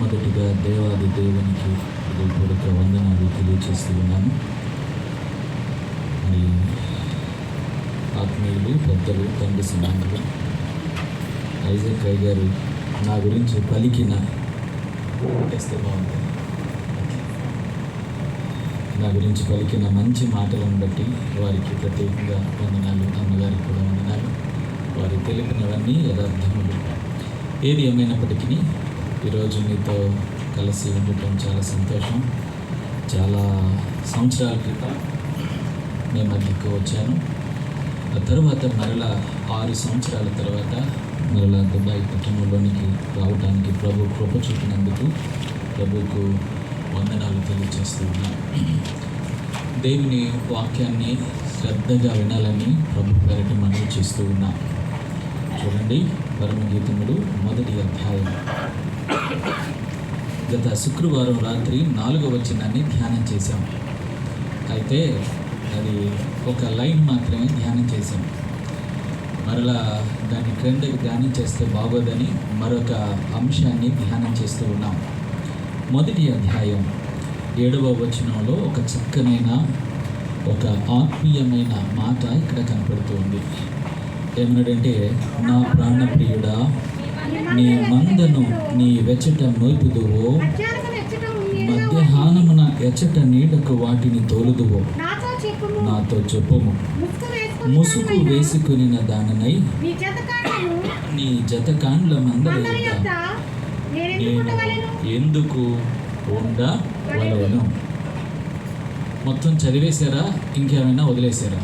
మొదటిగా దేవాది దేవునికి హృదయపూర్వక వందనాలు తెలియచేస్తూ ఉన్నాను. మరి ఆత్మీయులు పెద్దలు తండ్రి సమానులు ఐజక్ రై గారు నా గురించి పలికిన వేస్తే బాగుంటుంది నా గురించి పలికిన మంచి మాటలను బట్టి వారికి ప్రత్యేకంగా వందనాలు అమ్మగారికి కూడా వందనాలు. వారు తెలిపినవన్నీ యథార్థములు. ఏది ఏమైనప్పటికీ ఈరోజు మీతో కలిసి ఉండటం చాలా సంతోషం. చాలా సంవత్సరాల క్రితం నేను మధ్యకు వచ్చాను. ఆ తర్వాత మరలా ఆరు సంవత్సరాల తర్వాత మరలా దుబాయ్ పట్టణంలోనికి రావడానికి ప్రభు కృప చూపినందుకు ప్రభుకు వందనాలు తెలియజేస్తూ ఉన్నాను. దేవుని వాక్యాన్ని శ్రద్ధగా వినాలని ప్రభు పేరటి మనవి చేస్తూ ఉన్నాం చూడండి పరమగీతముడు మొదటి అధ్యాయం. గత శుక్రవారం రాత్రి నాలుగవ వచనాన్ని ధ్యానం చేశాం. అయితే అది ఒక లైన్ మాత్రమే ధ్యానం చేశాం. మరలా దాన్ని క్రిందకి ధ్యానం చేస్తే బాగోదని మరొక అంశాన్ని ధ్యానం చేస్తూ ఉన్నాం. మొదటి అధ్యాయం ఏడవ వచనంలో ఒక చక్కనైన ఒక ఆత్మీయమైన మాట ఇక్కడ కనపడుతుంది ఏమన్నాడంటే నా ప్రాణప్రియుడా నీ మందను నీ వెచ్చట మోపుదువో మధ్యాహ్నమున ఎచ్చట నీడకు వాటిని తోలుదువో. నాతో చెప్పుము. ముసుగు వేసుకుని దానినై నీ చేత జత కాండ్ల మందల నేను ఎందుకు ఉండవలవను మొత్తం చదివేశారా? ఇంకేమైనా వదిలేశారా?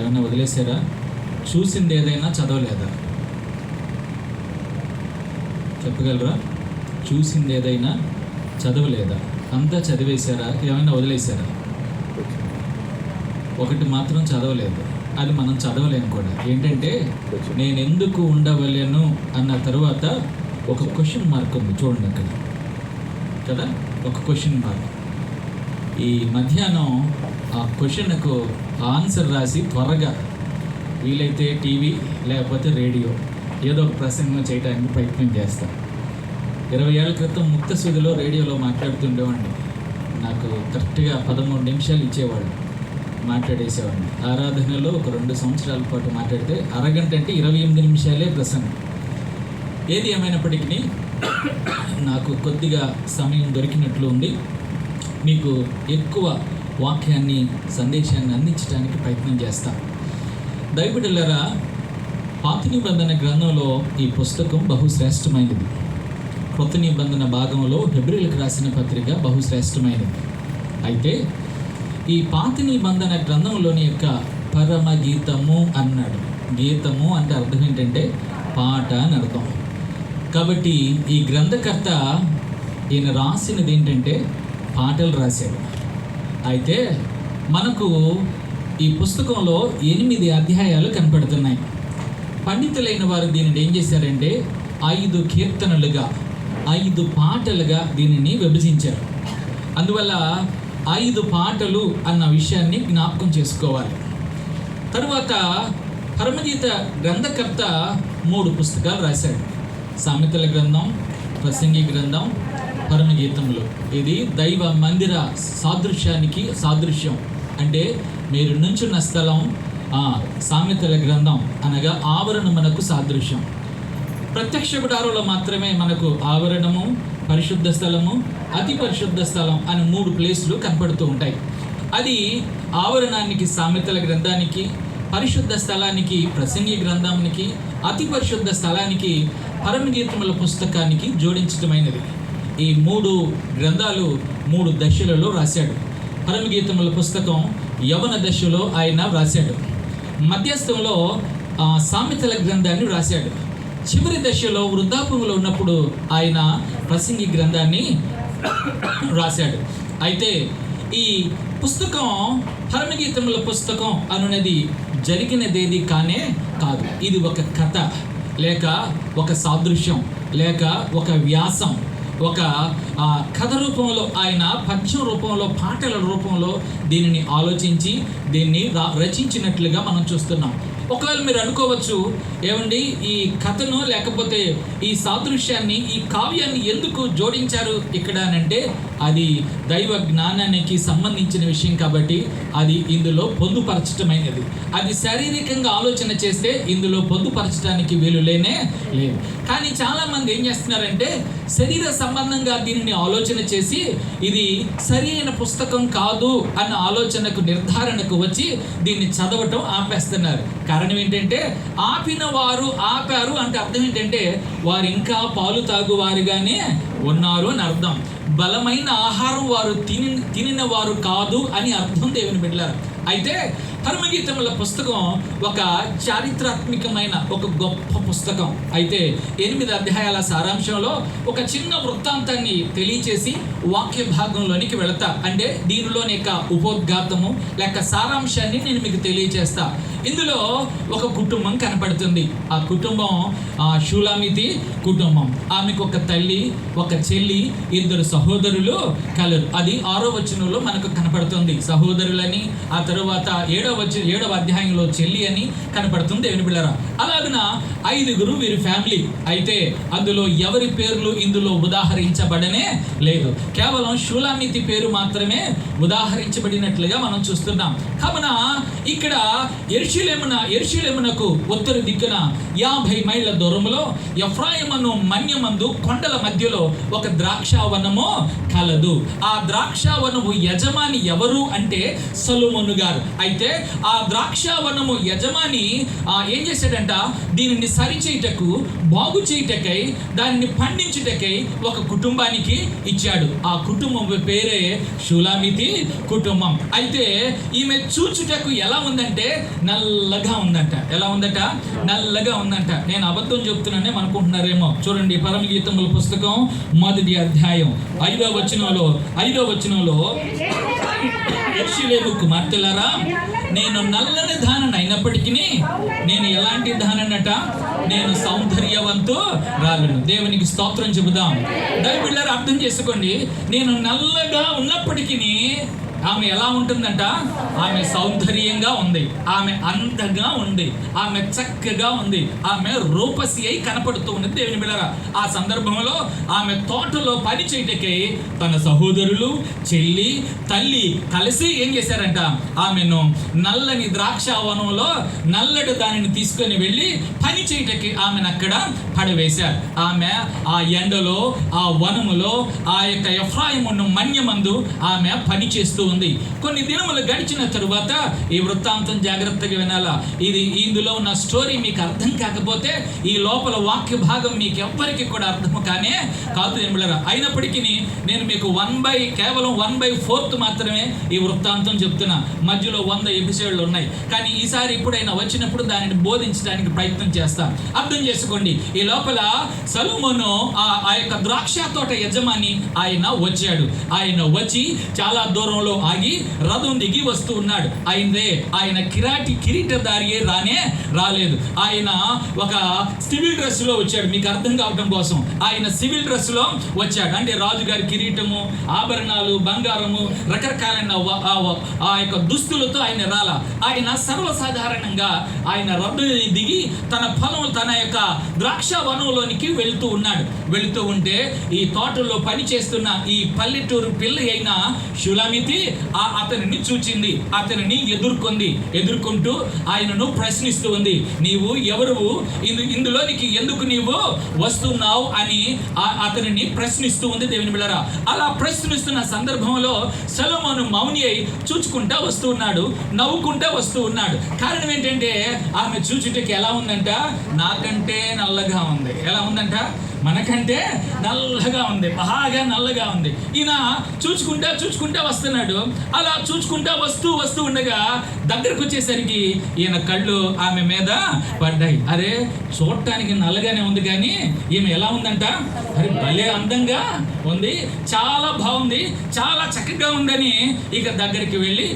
ఏమైనా వదిలేశారా? చూసింది ఏదైనా చదవలేదా? చెప్పగలరా? చూసింది ఏదైనా చదవలేదా? అంతా చదివేశారా? ఏమైనా వదిలేశారా? ఒకటి మాత్రం చదవలేదు. అది మనం చదవలేము కూడా. ఏంటంటే నేను ఎందుకు ఉండవలేను అన్న తర్వాత ఒక క్వశ్చన్ మార్క్ ఉంది. చూడండి అక్కడ. కదా? ఒక క్వశ్చన్ మార్క్ ఈ మధ్యాహ్నం ఆ క్వశ్చన్కు ఆన్సర్ రాసి త్వరగా వీలైతే టీవీ లేకపోతే రేడియో ఏదో ఒక ప్రసంగం చేయడానికి ప్రయత్నం చేస్తాను. ఇరవై ఏళ్ళ క్రితం ముక్త రేడియోలో మాట్లాడుతుండేవాడిని. నాకు కరెక్ట్గా పదమూడు నిమిషాలు ఇచ్చేవాడు మాట్లాడేసేవాడిని. ఆరాధనలో ఒక రెండు సంవత్సరాల పాటు మాట్లాడితే అరగంట అంటే ఇరవై ఎనిమిది నిమిషాలే ప్రసంగం. ఏది ఏమైనప్పటికీ నాకు కొద్దిగా సమయం దొరికినట్లు ఉంది. మీకు ఎక్కువ వాక్యాన్ని సందేశాన్ని అందించడానికి ప్రయత్నం చేస్తాను. దైవబిడ్డలరా పాత నిబంధన గ్రంథంలో ఈ పుస్తకం బహుశ్రేష్టమైనది. కొత్త నిబంధన భాగంలో హెబ్రిల్కి రాసిన పత్రిక బహుశ్రేష్టమైనది. అయితే ఈ పాత నిబంధన గ్రంథంలోని యొక్క పరమ గీతము అన్నాడు. గీతము అంటే అర్థం ఏంటంటే పాట అని అర్థం. కాబట్టి ఈ గ్రంథకర్త ఈయన రాసినది ఏంటంటే పాటలు రాశాడు. అయితే మనకు ఈ పుస్తకంలో ఎనిమిది అధ్యాయాలు కనపడుతున్నాయి. పండితులైన వారు దీనిని ఏం చేశారంటే ఐదు కీర్తనలుగా ఐదు పాటలుగా దీనిని విభజించారు. అందువల్ల ఐదు పాటలు అన్న విషయాన్ని జ్ఞాపకం చేసుకోవాలి. తరువాత పరమగీత గ్రంథకర్త మూడు పుస్తకాలు రాశాడు. సామెతల గ్రంథం ప్రసంగి గ్రంథం పరమగీతంలో ఇది దైవ మందిర సాదృశ్యానికి సాదృశ్యం. అంటే మీరు నుంచున్న స్థలం సామెతల గ్రంథం అనగా ఆవరణమునకు సాదృశ్యం. ప్రత్యక్ష గుడారంలో మాత్రమే మనకు ఆవరణము పరిశుద్ధ స్థలము అతి పరిశుద్ధ స్థలం అని మూడు ప్లేసులు కనపడుతూ ఉంటాయి. అది ఆవరణానికి సామెతల గ్రంథానికి పరిశుద్ధ స్థలానికి ప్రసంగి గ్రంథానికి అతి పరిశుద్ధ స్థలానికి పరమగీతముల పుస్తకానికి జోడించటమైనది. ఈ మూడు గ్రంథాలు మూడు దశలలో రాశాడు పరమగీతముల పుస్తకం యవన దశలో ఆయన రాశాడు మధ్యస్థంలో సామెతల గ్రంథాన్ని రాశాడు. చివరి దశలో వృద్ధాపంలో ఉన్నప్పుడు ఆయన ప్రసంగి గ్రంథాన్ని రాశాడు. అయితే ఈ పుస్తకం పరమగీతముల పుస్తకం అనునది జరిగినదేది కానే కాదు. ఇది ఒక కథ లేక ఒక సాదృశ్యం లేక ఒక వ్యాసం. ఒక కథ రూపంలో ఆయన పద్యం రూపంలో పాటల రూపంలో దీనిని ఆలోచించి దీన్ని రచించినట్లుగా మనం చూస్తున్నాం. ఒకవేళ మీరు అనుకోవచ్చు ఏమండి ఈ కథను లేకపోతే ఈ సాదృశ్యాన్ని ఈ కావ్యాన్ని ఎందుకు జోడించారు ఇక్కడ అని అంటే అది దైవ జ్ఞానానికి సంబంధించిన విషయం కాబట్టి అది ఇందులో పొందుపరచటమైనది. అది శారీరకంగా ఆలోచన చేస్తే ఇందులో పొందుపరచడానికి వీలు లేనే లేదు. కానీ చాలా మంది ఏం చేస్తున్నారంటే శరీర సంబంధంగా దీనిని ఆలోచన చేసి ఇది సరి అయిన పుస్తకం కాదు అన్న ఆలోచనకు నిర్ధారణకు వచ్చి దీన్ని చదవటం ఆపేస్తున్నారు. కారణం ఏంటంటే ఆపిన వారు ఆపారు అంటే అర్థం ఏంటంటే వారు ఇంకా పాలు తాగువారుగానే ఉన్నారు అని అర్థం. బలమైన ఆహారం వారు తిని తినిన వారు కాదు అని అర్థం దేవుని బిడ్డలారు. అయితే పరమగీతముల పుస్తకం ఒక చారిత్రాత్మకమైన ఒక గొప్ప పుస్తకం. అయితే ఎనిమిది అధ్యాయాల సారాంశంలో ఒక చిన్న వృత్తాంతాన్ని తెలియచేసి వాక్య భాగంలోనికి వెళతా. అంటే దీనిలోని యొక్క ఉపోద్ఘాతము లేక సారాంశాన్ని నేను మీకు తెలియచేస్తా. ఇందులో ఒక కుటుంబం కనపడుతుంది. ఆ కుటుంబం ఆ షూలామితి కుటుంబం. ఆమెకు ఒక తల్లి ఒక ఒక చెల్లి ఇద్దరు సహోదరులు కలరు. అది ఆరో వచనంలో మనకు కనపడుతుంది. సహోదరులని ఆ తరువాత ఏడవ వచ్చి ఏడవ అధ్యాయంలో చెల్లి అని కనపడుతుంది. దేవుని బిళ్ళరా అలాగన ఐదుగురు వీరి ఫ్యామిలీ. అయితే అందులో ఎవరి పేర్లు ఇందులో ఉదాహరించబడనే లేదు. కేవలం శూలామితి పేరు మాత్రమే ఉదాహరించబడినట్లుగా మనం చూస్తున్నాం. కావున ఇక్కడ ఎర్షులేమున ఎర్షులేమునకు ఉత్తర దిక్కున యాభై మైళ్ళ దూరంలో ఎఫ్రాయిమను మన్యమందు కొండల మధ్యలో ఒక ద్రాక్షావనము కలదు. ఆ ద్రాక్షావనము యజమాని ఎవరు అంటే సొలొమోను గారు. అయితే ఆ ద్రాక్షావనము యజమాని ఏం చేశాడంట? దీనిని సరిచేయుటకు బాగు చేయుటకై దానిని పండించుటకై ఒక కుటుంబానికి ఇచ్చాడు. ఆ కుటుంబం పేరే షులామితి కుటుంబం. అయితే ఈమె చూచుటకు ఎలా ఉందంటే నల్లగా ఉందంట. ఎలా ఉందట? నల్లగా ఉందంట. నేను అబద్ధం చెప్తున్నానే అనుకుంటున్నారేమో. చూడండి పరమగీతముల పుస్తకం. మొదటి అధ్యాయం ఐదో వచనంలో ఐదో వచనంలో ఎర్షిలేము కుమార్తెలారా నేను నల్లని దానని అయినప్పటికీ నేను ఎలాంటి దానన్నట నేను సౌందర్యవంతు రాలను దేవునికి స్తోత్రం చెబుదాం. దయపిల్లరు అర్థం చేసుకోండి. నేను నల్లగా ఉన్నప్పటికీ ఆమె ఎలా ఉంటుందంట? ఆమె సౌందర్యంగా ఉంది. ఆమె అందంగా ఉంది. ఆమె చక్కగా ఉంది. ఆమె రూపసి అయి కనపడుతూ ఉంది దేవుని బిళ్ళరా ఆ సందర్భంలో ఆమె తోటలో పని చేయటకై తన సహోదరులు చెల్లి తల్లి కలిసి ఏం చేశారంట? ఆమెను నల్లని ద్రాక్ష వనంలో నల్లటి దానిని తీసుకొని వెళ్ళి పని చేయటకి ఆమెను అక్కడ పడవేశారు. ఆమె ఆ ఎండలో ఆ వనములో ఆ యొక్క ఎఫ్రాయిమును మన్యమందు ఆమె పని చేస్తూ ఉంది. కొన్ని దినములు గడిచిన తరువాత ఈ వృత్తాంతం జాగ్రత్తగా వినాలా. ఇది ఇందులో ఉన్న స్టోరీ మీకు అర్థం కాకపోతే ఈ లోపల వాక్య భాగం మీకు ఎవ్వరికి కూడా అర్థం కానే కాదు ఏమిళ్ళరా అయినప్పటికీ నేను మీకు వన్ బై కేవలం వన్ బై ఫోర్త్ మాత్రమే ఈ వృత్తాంతం చెప్తున్నా. మధ్యలో వంద ఎపిసోడ్లు ఉన్నాయి. కానీ ఈసారి ఎప్పుడైనా వచ్చినప్పుడు దానిని బోధించడానికి ప్రయత్నం చేస్తాను అర్థం చేసుకోండి. ఈ లోపల సలుమను ఆ ఆ యొక్క ద్రాక్ష తోట యజమాని ఆయన వచ్చాడు. ఆయన వచ్చి చాలా దూరంలో ఆగి రథం దిగి వస్తూ ఉన్నాడు. ఆయనదే ఆయన కిరాటి కిరీటదారియే రానే రాలేదు. ఆయన ఒక సివిల్ డ్రెస్లో వచ్చాడు. మీకు అర్థం కావడం కోసం. ఆయన సివిల్ డ్రెస్లో వచ్చాడు. అంటే రాజుగారి కిరీటము ఆభరణాలు బంగారము రకరకాలైన ఆ ఆ యొక్క దుస్తులతో ఆయన రాల. ఆయన సర్వసాధారణంగా ఆయన రథం దిగి తన ఫలం తన యొక్క ద్రాక్ష వనంలోనికి వెళుతూ ఉన్నాడు. వెళుతూ ఉంటే ఈ తోటలో పని చేస్తున్న ఈ పల్లెటూరు పిల్ల అయిన షులామితి ఆ అతనిని చూచింది. అతనిని ఎదుర్కొంది. ఎదుర్కొంటూ ఆయనను ప్రశ్నిస్తూ ఉంది. నీవు ఎవరు ఇందు ఇందులోనికి ఎందుకు నీవు వస్తున్నావు అని ఆ- అతనిని ప్రశ్నిస్తూ ఉంది దేవుని బిళ్ళరా. అలా ప్రశ్నిస్తున్న సందర్భంలో సలోమోను మౌని అయి చూచుకుంటా వస్తూ ఉన్నాడు. నవ్వుకుంటా వస్తూ ఉన్నాడు. కారణం ఏంటంటే ఆమె చూచుటకి ఎలా ఉందంట? నాకంటే నల్లగా ఉంది. ఎలా ఉందంట? మనకంటే నల్లగా ఉంది. బాగా నల్లగా ఉంది. ఈయన చూచుకుంటా చూచుకుంటా వస్తున్నాడు. అలా చూచుకుంటా వస్తూ వస్తూ ఉండగా దగ్గరకు వచ్చేసరికి ఈయన కళ్ళు ఆమె మీద పడ్డాయి. అరే చూడటానికి నల్లగానే ఉంది కానీ ఈమె ఎలా ఉందంట? అరే భలే అందంగా ఉంది. చాలా బాగుంది. చాలా చక్కగా ఉందని ఇక దగ్గరికి వెళ్ళి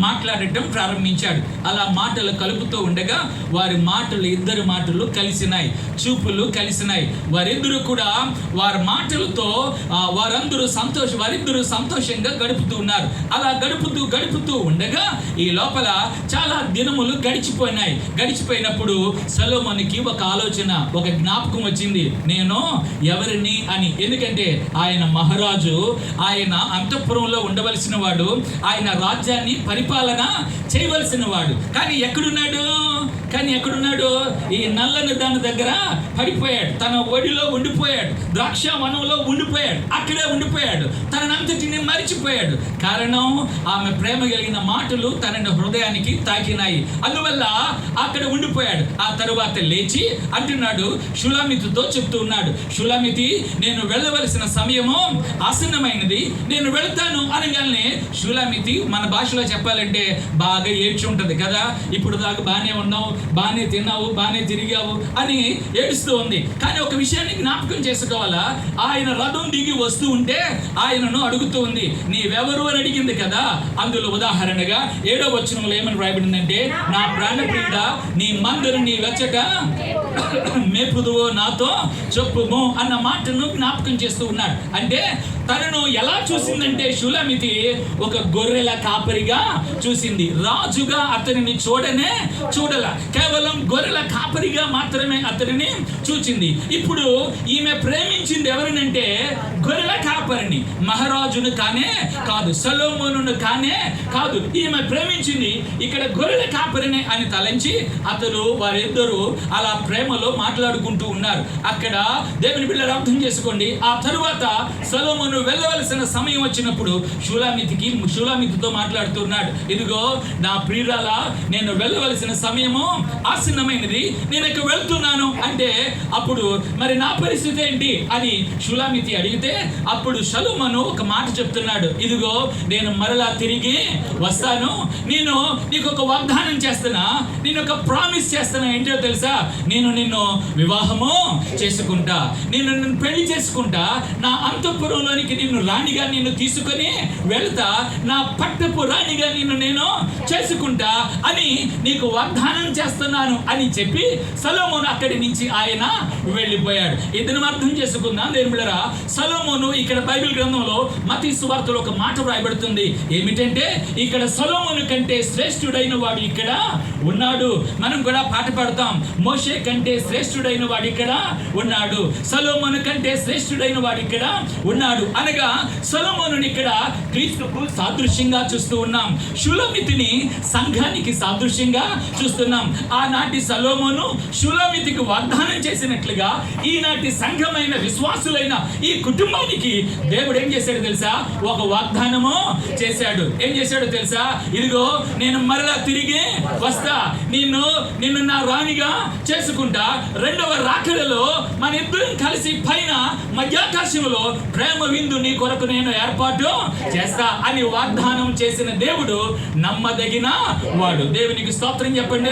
మాట్లాడటం ప్రారంభించాడు. అలా మాటలు కలుపుతూ ఉండగా వారి మాటలు ఇద్దరు మాటలు కలిసినాయి. చూపులు కలిసినాయి. వారిద్దరూ కూడా వారి మాటలతో వారందరూ సంతోష వారిద్దరూ సంతోషంగా గడుపుతూ ఉన్నారు. అలా గడుపుతూ గడుపుతూ ఉండగా ఈ లోపల చాలా దినములు గడిచిపోయినాయి. గడిచిపోయినప్పుడు సలోమనికి ఒక ఆలోచన ఒక జ్ఞాపకం వచ్చింది. నేను ఎవరిని అని? ఎందుకంటే ఆయన మహారాజు ఆయన అంతఃపురంలో ఉండవలసిన వాడు ఆయన రాజ్యాన్ని పరిపాలన చేయవలసిన వాడు కానీ ఎక్కడున్నాడు? కానీ ఎక్కడున్నాడు? ఈ నల్లని దాని దగ్గర పడిపోయాడు. తన ఒడిలో ఉండిపోయాడు. ద్రాక్ష వనంలో ఉండిపోయాడు. అక్కడే ఉండిపోయాడు. తనంతటిని మరిచిపోయాడు. కారణం ఆమె ప్రేమ కలిగిన మాటలు తనని హృదయానికి తాకినాయి. అందువల్ల అక్కడ ఉండిపోయాడు. ఆ తరువాత లేచి అంటున్నాడు షులామితితో చెప్తూ ఉన్నాడు. షులామితి నేను వెళ్ళవలసిన సమయము ఆసన్నమైనది. నేను వెళ్తాను అనగానే షులామితి మన భాషలో చెప్పాలంటే బాగా ఏడ్చి ఉంటుంది కదా? ఇప్పుడు దాకా బాగానే ఉన్నావు బాగానే తిన్నావు బాగానే తిరిగావు అని ఏడుస్తూ ఉంది. కానీ ఒక విషయాన్ని జ్ఞాపకం చేసుకోవాలా? ఆయన రథం దిగి వస్తూ ఉంటే ఆయనను అడుగుతూ ఉంది నీవెవరు? అని అడిగింది కదా? అందులో ఉదాహరణగా ఏడో వచనంలో ఏమని రాయబడిందంటే నా ప్రాణప్రియుడ నీ మందరు నీ వెచ్చట మేపుదువో నాతో చెప్పుము అన్న మాటను జ్ఞాపకం చేస్తూ ఉన్నాడు. అంటే తనను ఎలా చూసిందంటే షులమితి ఒక గొర్రెల కాపరిగా చూసింది. రాజుగా అతనిని చూడనే చూడల. కేవలం గొర్రెల కాపరిగా మాత్రమే అతనిని చూచింది. ఇప్పుడు ఈమె ప్రేమించింది ఎవరినంటే గొర్రెల కాపరిని. మహారాజును కానే కాదు సలోమోను కానే కాదు ఈమె ప్రేమించింది ఇక్కడ గొర్రెల కాపరిని అని తలంచి అతను వారిద్దరూ అలా ప్రేమలో మాట్లాడుకుంటూ ఉన్నారు. అక్కడ దేవుని బిడ్డలు అర్థం చేసుకోండి. ఆ తరువాత సలోమోను వెళ్ళవలసిన సమయం వచ్చినప్పుడు షూలామితికి షూలామితితో మాట్లాడుతున్నాడు. ఇదిగో నా ప్రియురాల నేను వెళ్ళవలసిన సమయము ఆసన్నమైనది. నేను ఇక వెళ్తున్నాను. అంటే అప్పుడు మరి నా పరిస్థితి ఏంటి? అని షులామితి అడిగితే అప్పుడు షలుమను ఒక మాట చెప్తున్నాడు. ఇదిగో నేను మరలా తిరిగి వస్తాను. నేను నీకు ఒక వాగ్దానం చేస్తున్నా. నేను ఒక ప్రామిస్ చేస్తున్నా. ఏంటో తెలుసా? నేను నిన్ను వివాహము చేసుకుంటా. నేను నిన్ను పెళ్ళి చేసుకుంటా. నా అంతఃపురంలోనికి నిన్ను రాణిగా నిన్ను తీసుకొని వెళ్తా. నా పట్టపు రాణిగా నిన్ను నేను చేసుకుంటా అని నీకు వాగ్దానం చేస్తున్నాను అని చెప్పి సలోమోను అక్కడి నుంచి ఆయన వెళ్ళిపోయాడు. ఇద్దరు అర్థం చేసుకుందాం నిర్మలరా సలోమోను ఇక్కడ బైబిల్ గ్రంథంలో మతి సువార్తలో ఒక మాట వ్రాయబడుతుంది. ఏమిటంటే ఇక్కడ సలోమోను కంటే శ్రేష్ఠుడైన వాడు ఇక్కడ ఉన్నాడు. మనం కూడా పాట పాడతాం. మోషే కంటే శ్రేష్ఠుడైన వాడు ఇక్కడ ఉన్నాడు. సలోమోను కంటే శ్రేష్ఠుడైన వాడు ఇక్కడ ఉన్నాడు. అనగా సలోమోను ఇక్కడ క్రీస్తుకు సాదృశ్యంగా చూస్తూ ఉన్నాం. షులమితిని సంఘానికి సాదృశ్యంగా చూస్తున్నాం. ఆనాటి సలోమోను శులమితికి వాగ్దానం చేసినట్లుగా ఈనాటి సంఘమైన విశ్వాసులైన ఈ కుటుంబానికి దేవుడు ఏం చేశాడు తెలుసా? ఒక వాగ్దానము చేశాడు. ఏం చేశాడు తెలుసా? ఇదిగో నేను మరలా తిరిగి వస్తా. నిన్ను నిన్ను నా రాణిగా చేసుకుంటా. రెండవ రాకడలో మన ఇద్దరం కలిసి పైన మధ్యాకాశంలో ప్రేమ విందు నీ కొరకు నేను ఏర్పాటు చేస్తా అని వాగ్దానం చేసిన దేవుడు నమ్మదగిన వాడు. దేవునికి స్తోత్రం చెప్పండి.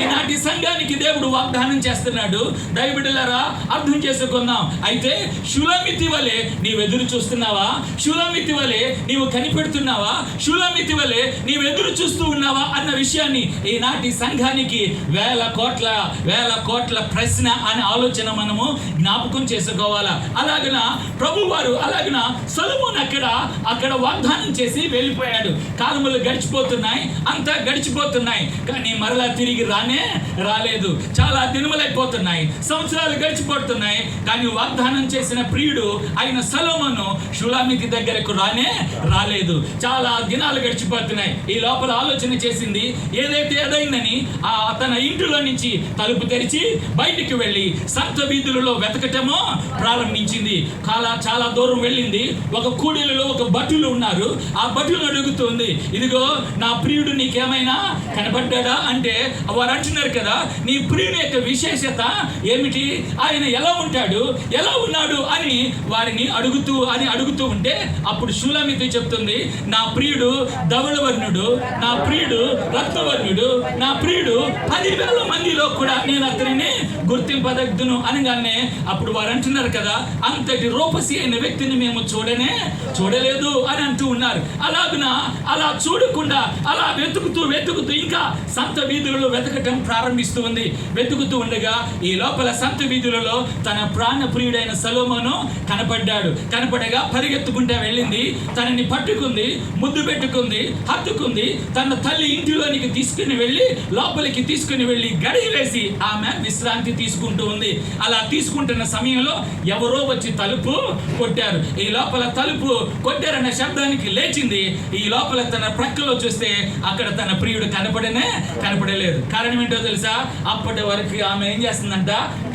ఈనాటి సంఘానికి దేవుడు వాగ్దానం చేస్తున్నాడు. దయబిడ్డలారా అర్థం చేసుకుందాం. అయితే శులమితి వలె నీవు ఎదురు చూస్తున్నావా? శులమితి వలె నీవు కనిపెడుతున్నావా? శులమితి వలె నీవు ఎదురు చూస్తూ ఉన్నావా? అన్న విషయాన్ని ఈనాటి సంఘానికి వేల కోట్ల వేల కోట్ల ప్రశ్న అనే ఆలోచన మనము జ్ఞాపకం చేసుకోవాలా? అలాగన ప్రభు వారు అలాగన సొలమున్ అక్కడ అక్కడ వాగ్దానం చేసి వెళ్ళిపోయాడు. కాలములు గడిచిపోతున్నాయి అంతా గడిచిపోతున్నాయి. కానీ మరలా తిరిగి రానే రాలేదు. చాలా దినములైపోతున్నాయి. సంవత్సరాలు గడిచిపోతున్నాయి. కానీ వాగ్దానం చేసిన ప్రియుడు అయిన సలోమను షులామితి దగ్గరకు రానే రాలేదు. చాలా దినాలు గడిచిపోతున్నాయి. ఈ లోపల ఆలోచన చేసింది ఏదైతే ఏదైందని ఆ తన ఇంటిలో నుంచి తలుపు తెరిచి బయటికి వెళ్ళి సంత వీధులలో వెతకటమో ప్రారంభించింది. చాలా చాలా దూరం వెళ్ళింది. ఒక కూడీలలో ఒక భటులు ఉన్నారు. ఆ భటులు చెప్తుంది ఇదిగో నా ప్రియుడు నీకేమైనా కనబడ్డాడా అంటే వారు అంటున్నారు కదా నీ ప్రియుని యొక్క విశేషత ఏమిటి? ఆయన ఎలా ఉంటాడు? ఎలా ఉన్నాడు? అని వారిని అడుగుతూ అని అడుగుతూ ఉంటే అప్పుడు శూలమితి చెప్తుంది నా ప్రియుడు ధవళవర్ణుడు నా ప్రియుడు రత్నవర్ణుడు నా ప్రియుడు పదివేల మందిలో కూడా నేను అతనిని గుర్తింపదగ్దును అనగానే అప్పుడు వారు అంటున్నారు కదా అంతటి రూపసి అయిన వ్యక్తిని మేము చూడనే చూడలేదు అని అంటూ ఉన్నారు. అలాగున? అలా చూడకుండా అలా వెతుకుతూ వెతుకుతూ ఇంకా సంత వీధులలో వెతకటం ప్రారంభిస్తూ ఉంది. వెతుకుతూ ఉండగా ఈ లోపల సంత వీధులలో తన ప్రాణ ప్రియుడైన సలోమను కనపడ్డాడు. కనపడగా పరిగెత్తుకుంటా వెళ్ళింది. తనని పట్టుకుంది ముద్దు పెట్టుకుంది హత్తుకుంది. తన తల్లి ఇంటిలోనికి తీసుకుని వెళ్ళి లోపలికి తీసుకుని వెళ్ళి గడియ వేసి ఆమె విశ్రాంతి తీసుకుంటూ ఉంది. అలా తీసుకుంటున్న సమయంలో ఎవరో వచ్చి తలుపు కొట్టారు. ఈ లోపల తలుపు కొట్టారన్న శబ్దానికి లేచింది. ఈ లోపల తన ప్రక్కలో చూస్తే అక్కడ తన ప్రియుడు కనపడనే కనపడలేదు. కారణం ఏంటో తెలుసా? అప్పటి వరకు ఆమె ఏం చేస్తుందంట?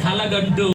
కలగంటూ